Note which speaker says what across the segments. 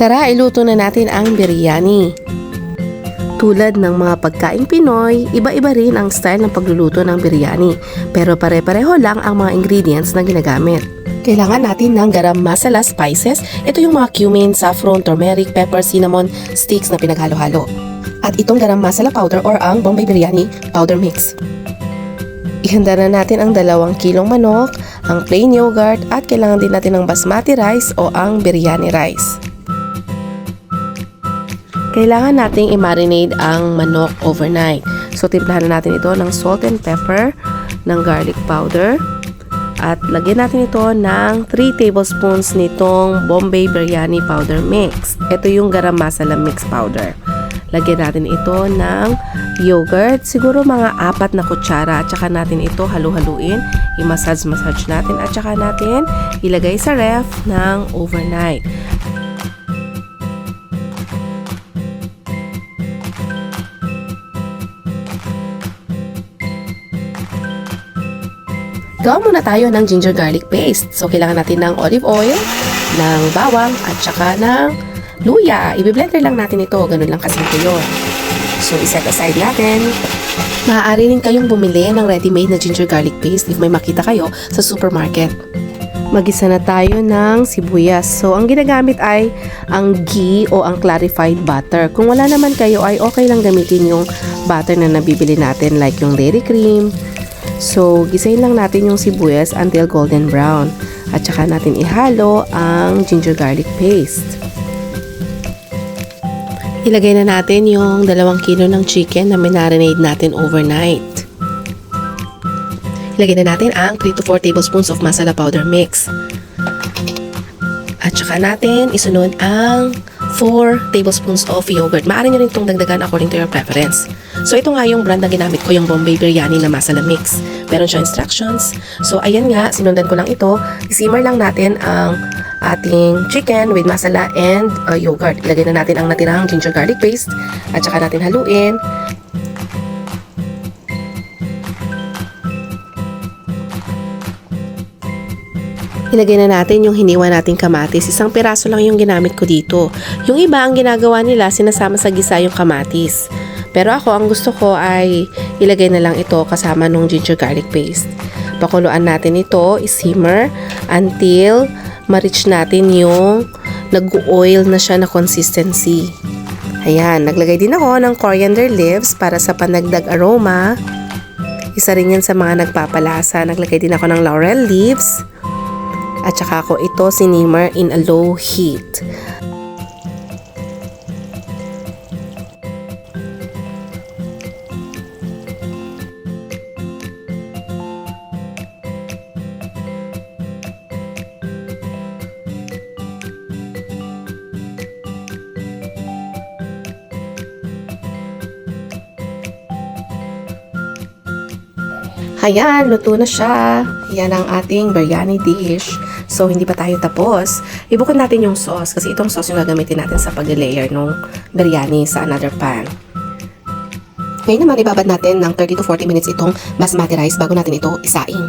Speaker 1: Tara, iluto na natin ang biryani. Tulad ng mga pagkaing Pinoy, iba-iba rin ang style ng pagluluto ng biryani. Pero pare-pareho lang ang mga ingredients na ginagamit. Kailangan natin ng garam masala spices. Ito yung mga cumin, saffron, turmeric, pepper, cinnamon, sticks na pinaghalo-halo. At itong garam masala powder or ang Bombay Biryani powder mix. Ihanda na natin ang dalawang kilong manok, ang plain yogurt at kailangan din natin ng basmati rice o ang biryani rice. Kailangan nating i-marinate ang manok overnight. So, timplahan na natin ito ng salt and pepper, ng garlic powder, at lagyan natin ito ng 3 tablespoons nitong Bombay Biryani powder mix. Ito yung garam masala mix powder. Lagyan natin ito ng yogurt, siguro mga apat na kutsara at saka natin ito halu-haluin, i-massage-massage natin at saka natin ilagay sa ref ng overnight. Gawa muna tayo ng ginger garlic paste. So, kailangan natin ng olive oil, ng bawang, at saka ng luya. Ibe-blender lang natin ito. Ganun lang kasimple yun. So, iset aside natin. Maaari rin kayong bumili ng ready-made na ginger garlic paste if may makita kayo sa supermarket. Magisa na tayo ng sibuyas. So, ang ginagamit ay ang ghee o ang clarified butter. Kung wala naman kayo ay okay lang gamitin yung butter na nabibili natin like yung dairy cream, So, gisayin lang natin yung sibuyas until golden brown. At saka natin ihalo ang ginger garlic paste. Ilagay na natin yung dalawang kilo ng chicken na minarinade natin overnight. Ilagay na natin ang 3 to 4 tablespoons of masala powder mix. At saka natin isunod ang 4 tablespoons of yogurt. Maaari nyo rin itong dagdagan according to your preference. So ito nga yung brand na ginamit ko, yung Bombay Biryani na masala mix. Meron siya instructions. So ayan nga, sinundan ko lang ito. Isimmer lang natin ang ating chicken with masala and uh, yogurt. Ilagay na natin ang natirang ginger garlic paste at saka natin haluin. Ilagay na natin yung hiniwa nating kamatis. Isang piraso lang yung ginamit ko dito. Yung iba, ang ginagawa nila, sinasama sa gisa yung kamatis. Pero ako, ang gusto ko ay ilagay na lang ito kasama nung ginger garlic paste. Pakuluan natin ito, isimmer, until ma-reach natin yung nag-oil na siya na consistency. Ayan, naglagay din ako ng coriander leaves para sa panagdag aroma. Isa rin yan sa mga nagpapalasa. Naglagay din ako ng laurel leaves. At saka ako ito sinimmer in a low heat. Ayan, luto na siya. Yan ang ating biryani dish. So, hindi pa tayo tapos. Ibukod natin yung sauce kasi itong sauce yung gagamitin natin sa pag-layer ng biryani sa another pan. Ngayon naman, ibabad natin ng 30 to 40 minutes itong basmati rice bago natin ito isaing.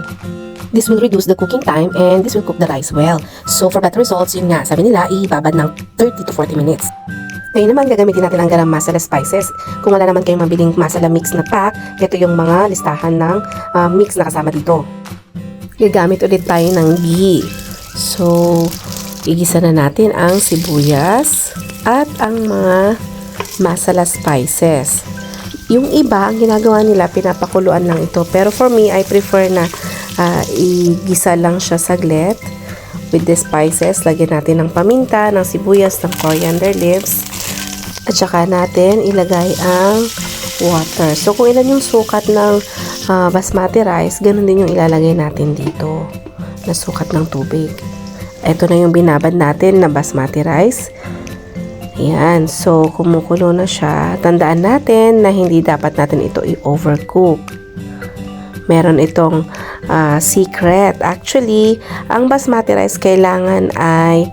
Speaker 1: This will reduce the cooking time and this will cook the rice well. So, for better results, yun nga, sabi nila, ibabad ng 30 to 40 minutes. Ngayon naman, gagamitin natin ang garam masala spices. Kung wala naman kayong mabiling masala mix na pack, ito yung mga listahan ng ah, mix na kasama dito. Gagamit ulit tayo ng ghee. So, igisa na natin ang sibuyas at ang mga masala spices. Yung iba, ang ginagawa nila, pinapakuluan lang ito. Pero for me, I prefer na ah, igisa lang siya saglit with the spices. Lagyan natin ng paminta, ng sibuyas, ng coriander leaves. At saka natin ilagay ang water. So, kung ilan yung sukat ng ah, basmati rice, ganun din yung ilalagay natin dito na sukat ng tubig. Ito na yung binabad natin na basmati rice. Ayan. So, kumukulo na siya. Tandaan natin na hindi dapat natin ito i-overcook. Meron itong ah, secret. Actually, ang basmati rice kailangan ay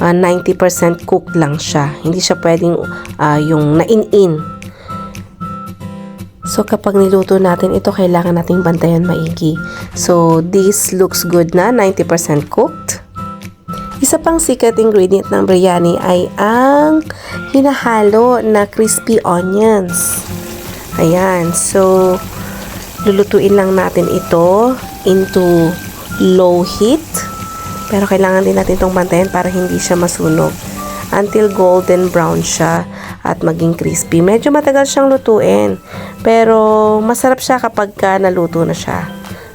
Speaker 1: ah, 90% cooked lang siya. Hindi siya pwedeng ah, yung nain-in. So, kapag niluto natin ito, kailangan nating bantayan maigi. So, this looks good na, 90% cooked. Isa pang secret ingredient ng biryani ay ang hinahalo na crispy onions. Ayan, so lulutuin lang natin ito into low heat. Pero kailangan din natin itong bantayan para hindi siya masunog. Until golden brown siya at maging crispy. Medyo matagal siyang lutuin. Pero masarap siya kapag ka naluto na siya.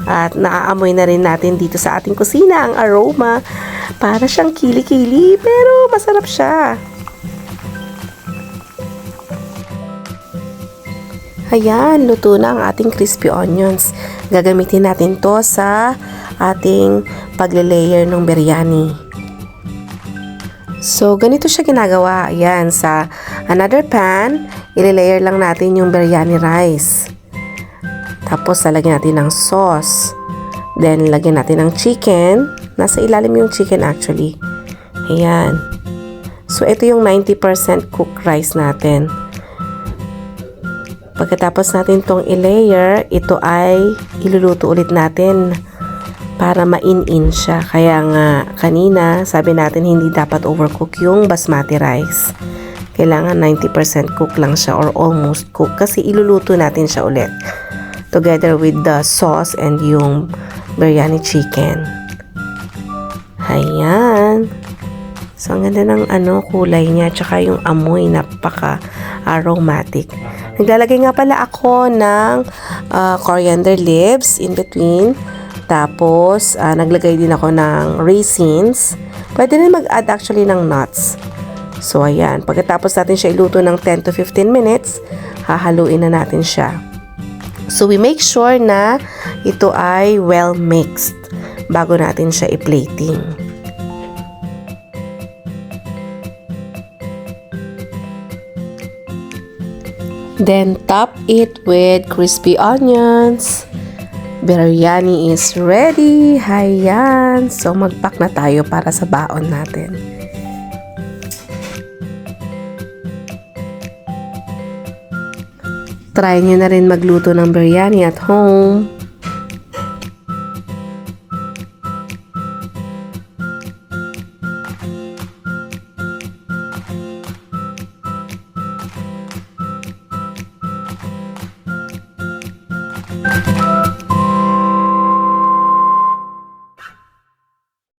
Speaker 1: At naaamoy na rin natin dito sa ating kusina ang aroma. Para siyang kili-kili pero masarap siya. Ayan, luto na ang ating crispy onions. Gagamitin natin to sa ating pagle-layer ng biryani. So, ganito siya ginagawa. Ayan, sa another pan, ile-layer lang natin yung biryani rice. Tapos, lalagyan natin ng sauce. Then, lagyan natin ng chicken. Nasa ilalim yung chicken actually. Ayan. So, ito yung 90% cooked rice natin. Pagkatapos natin tong i-layer, ito ay iluluto ulit natin para ma-in-in siya. Kaya nga kanina, sabi natin hindi dapat overcook yung basmati rice. Kailangan 90% cook lang siya or almost cook kasi iluluto natin siya ulit. Together with the sauce and yung biryani chicken. Ayan. So, ang ganda ng ano, kulay niya, tsaka yung amoy, napaka aromatic. Naglalagay nga pala ako ng ah, coriander leaves in between. Tapos, ah, naglagay din ako ng raisins. Pwede rin mag-add actually ng nuts. So, ayan. Pagkatapos natin siya iluto ng 10 to 15 minutes, hahaluin na natin siya. So, we make sure na ito ay well mixed bago natin siya i-plating. Then top it with crispy onions. Biryani is ready. Hayan. So magpak na tayo para sa baon natin. Try nyo na rin magluto ng biryani at home.